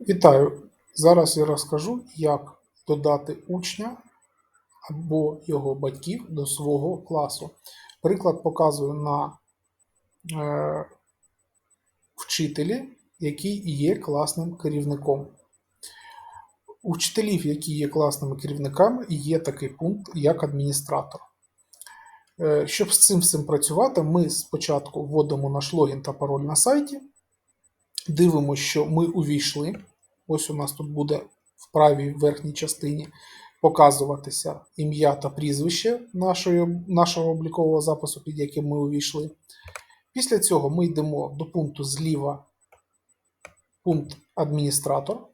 Вітаю! Зараз я розкажу, як додати учня або його батьків до свого класу. Приклад показую на е, вчителі, який є класним керівником. У вчителів, які є класними керівниками, є такий пункт, як адміністратор. Е, Щоб з цим всім працювати, ми спочатку вводимо наш логін та пароль на сайті, дивимося, що ми увійшли. Ось у нас тут буде в правій верхній частині показуватися ім'я та прізвище нашої, нашого облікового запису, під яким ми увійшли. Після цього ми йдемо до пункту зліва, пункт адміністратор.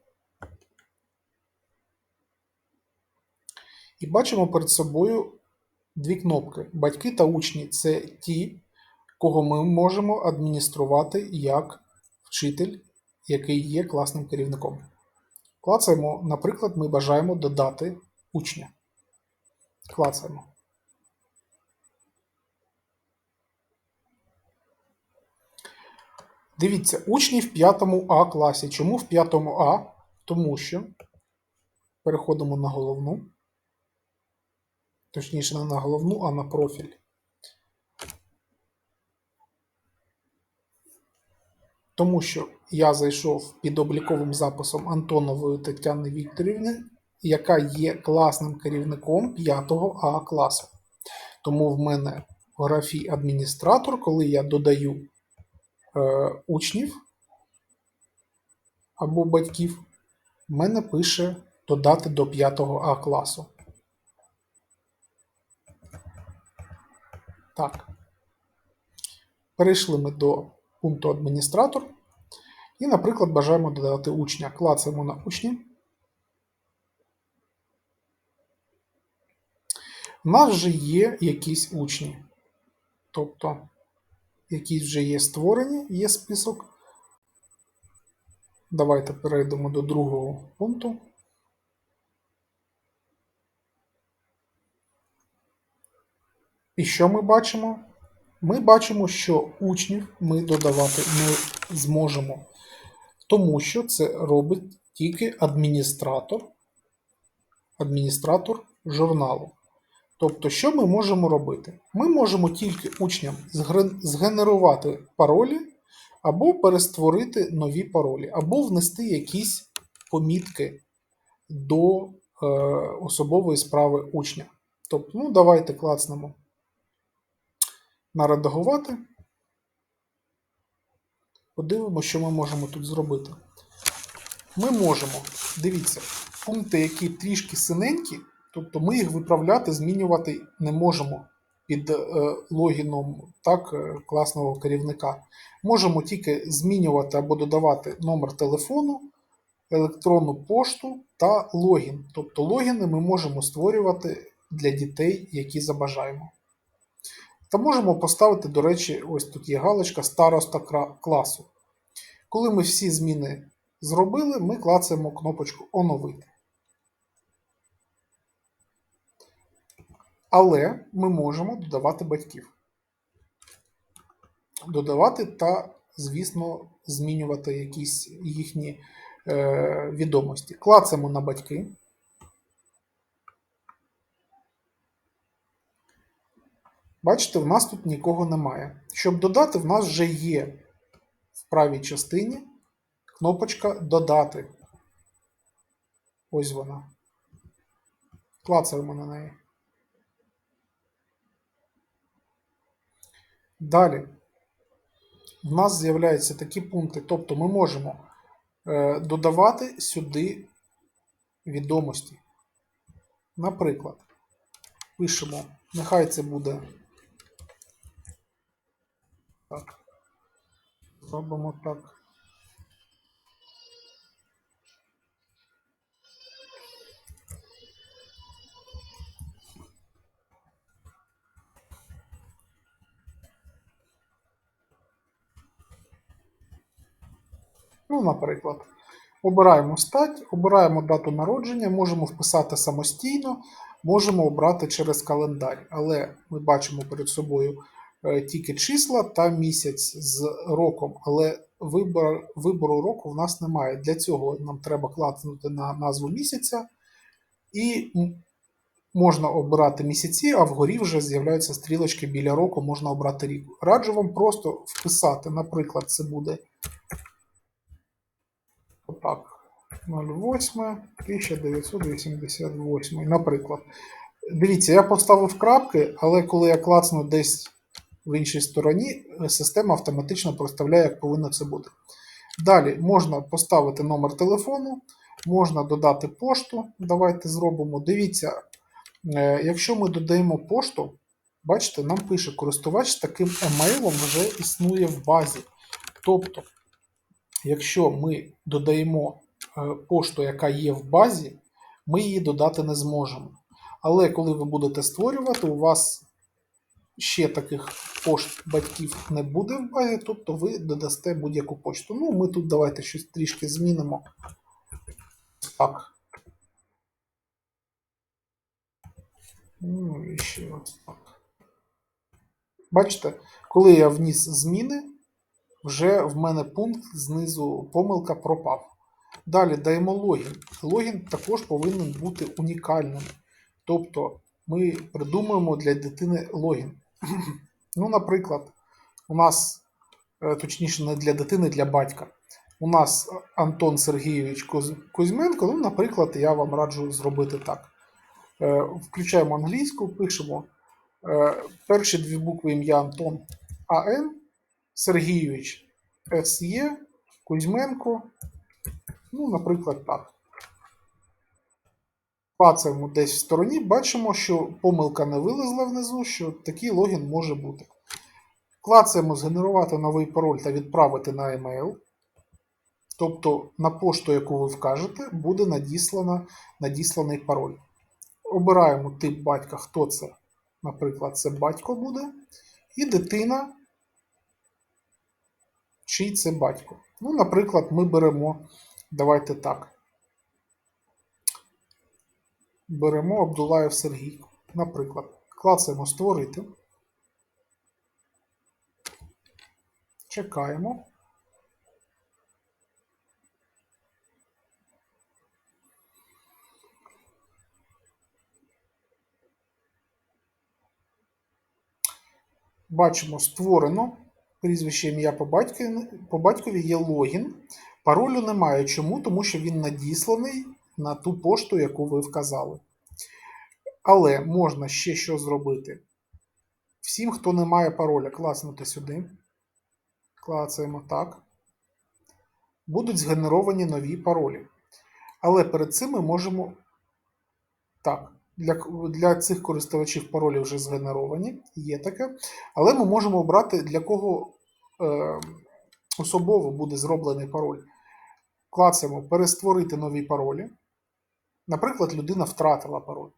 І бачимо перед собою дві кнопки. Батьки та учні це ті, кого ми можемо адмініструвати як вчитель, який є класним керівником. Клацаємо, наприклад, ми бажаємо додати учня. Клацаємо. Дивіться, учні в 5 А класі. Чому в 5 А? Тому що переходимо на головну. Точніше, не на головну, а на профіль. Тому що я зайшов під обліковим записом Антонової Тетяни Вікторівни, яка є класним керівником 5 А класу. Тому в мене в графі адміністратор, коли я додаю е, учнів або батьків, в мене пише додати до 5 А класу. Так. Перейшли ми до пункту адміністратор. І, наприклад, бажаємо додати учня. Клацаємо на учні. У нас вже є якісь учні. Тобто, якісь вже є створені, є список. Давайте перейдемо до другого пункту. І що ми бачимо? Ми бачимо, що учнів ми додавати не зможемо, тому що це робить тільки адміністратор, адміністратор журналу. Тобто, що ми можемо робити? Ми можемо тільки учням згенерувати паролі, або перестворити нові паролі, або внести якісь помітки до е, особової справи учня. Тобто, ну, давайте клацнемо на редагувати. Подивимося, що ми можемо тут зробити. Ми можемо, дивіться, пункти, які трішки синенькі, тобто ми їх виправляти, змінювати не можемо під е, логіном так, е, класного керівника. Можемо тільки змінювати або додавати номер телефону, електронну пошту та логін. Тобто логіни ми можемо створювати для дітей, які забажаємо. Та можемо поставити, до речі, ось тут є галочка староста класу. Коли ми всі зміни зробили, ми клацаємо кнопочку Оновити. Але ми можемо додавати батьків. Додавати та, звісно, змінювати якісь їхні е, відомості. Клацаємо на батьки. Бачите, в нас тут нікого немає. Щоб додати, в нас вже є в правій частині кнопочка Додати. Ось вона. Клацаємо на неї. Далі. В нас з'являються такі пункти, тобто ми можемо е, додавати сюди відомості. Наприклад, пишемо, нехай це буде так. Зробимо так. Ну, наприклад, обираємо стать, обираємо дату народження, можемо вписати самостійно, можемо обрати через календар. Але ми бачимо перед собою тільки числа та місяць з роком. Але вибор, вибору року в нас немає. Для цього нам треба клацнути на назву місяця, і можна обирати місяці, а вгорі вже з'являються стрілочки біля року, можна обрати рік. Раджу вам просто вписати, наприклад, це буде отак. 08 1988. Наприклад. Дивіться, я поставив крапки, але коли я клацну десь в іншій стороні, е, система автоматично проставляє, як повинно це бути. Далі можна поставити номер телефону, можна додати пошту. Давайте зробимо. Дивіться, е, якщо ми додаємо пошту, бачите, нам пише користувач з таким емейлом вже існує в базі. Тобто, якщо ми додаємо е, пошту, яка є в базі, ми її додати не зможемо. Але коли ви будете створювати, у вас ще таких пошт батьків не буде в базі, тобто ви додасте будь-яку почту. Ну, ми тут давайте щось трішки змінимо. Так. Ну, і ще так. Бачите, коли я вніс зміни, вже в мене пункт знизу помилка пропав. Далі даємо логін. Логін також повинен бути унікальним. Тобто ми придумуємо для дитини логін. Ну, наприклад, у нас, е, точніше, не для дитини, для батька. У нас Антон Сергійович Кузьменко. Ну, наприклад, я вам раджу зробити так. Е, Включаємо англійську, пишемо е, перші дві букви ім'я Антон АН, Сергійович СЄ, Кузьменко. Ну, наприклад, так. Пацаємо десь в стороні, бачимо, що помилка не вилезла внизу, що такий логін може бути. Клацаємо згенерувати новий пароль та відправити на емейл. Тобто на пошту, яку ви вкажете, буде надіслана, надісланий пароль. Обираємо тип батька, хто це. Наприклад, це батько буде. І дитина, чий це батько. Ну, наприклад, ми беремо, давайте так. Беремо Абдулаєв Сергій. Наприклад, клацаємо створити. Чекаємо. Бачимо, створено. Прізвище ім'я по батькові, по батькові є логін. Паролю немає. Чому? Тому що він надісланий на ту пошту, яку ви вказали. Але можна ще що зробити. Всім, хто не має пароля, класнути сюди. Клацаємо так. Будуть згенеровані нові паролі. Але перед цим ми можемо. Так, для, для цих користувачів паролі вже згенеровані, є таке. Але ми можемо обрати, для кого е, особово буде зроблений пароль. Клацаємо перестворити нові паролі. Наприклад, людина втратила пароль.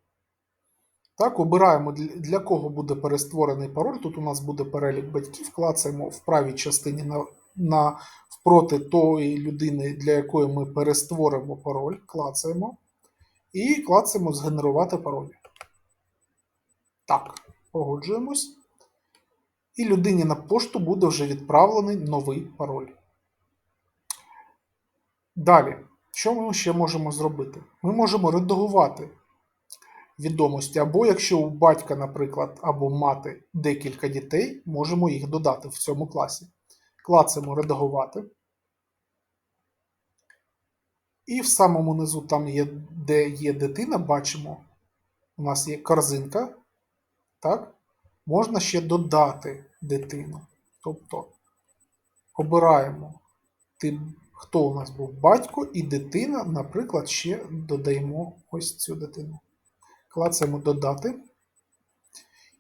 Так, обираємо, для, кого буде перестворений пароль. Тут у нас буде перелік батьків. Клацаємо в правій частині на, на, впроти тої людини, для якої ми перестворимо пароль. Клацаємо. І клацаємо згенерувати пароль. Так, погоджуємось. І людині на пошту буде вже відправлений новий пароль. Далі, що ми ще можемо зробити? Ми можемо редагувати відомості, або якщо у батька, наприклад, або мати декілька дітей, можемо їх додати в цьому класі. Клацаємо редагувати. І в самому низу, там є, де є дитина, бачимо, у нас є корзинка. Так? Можна ще додати дитину. Тобто обираємо тип, хто у нас був батько, і дитина, наприклад, ще додаємо ось цю дитину. Клацаємо додати.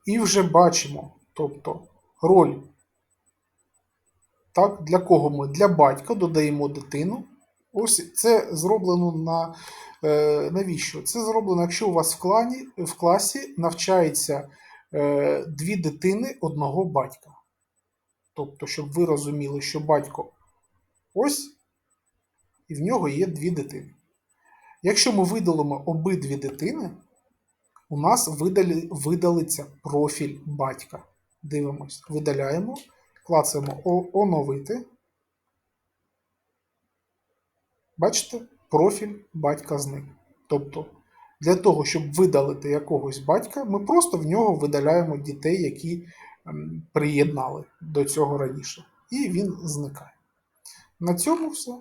І вже бачимо, тобто роль. Так, Для кого ми? Для батька додаємо дитину. Ось це зроблено на е, навіщо? Це зроблено, якщо у вас в клані, в класі навчається е, дві дитини одного батька. Тобто, щоб ви розуміли, що батько ось, і в нього є дві дитини. Якщо ми видалимо обидві дитини, у нас видалі, видалиться профіль батька. Дивимось, видаляємо, клацаємо оновити. Бачите, профіль батька зник. Тобто, для того, щоб видалити якогось батька, ми просто в нього видаляємо дітей, які ем, приєднали до цього раніше. І він зникає. На цьому все.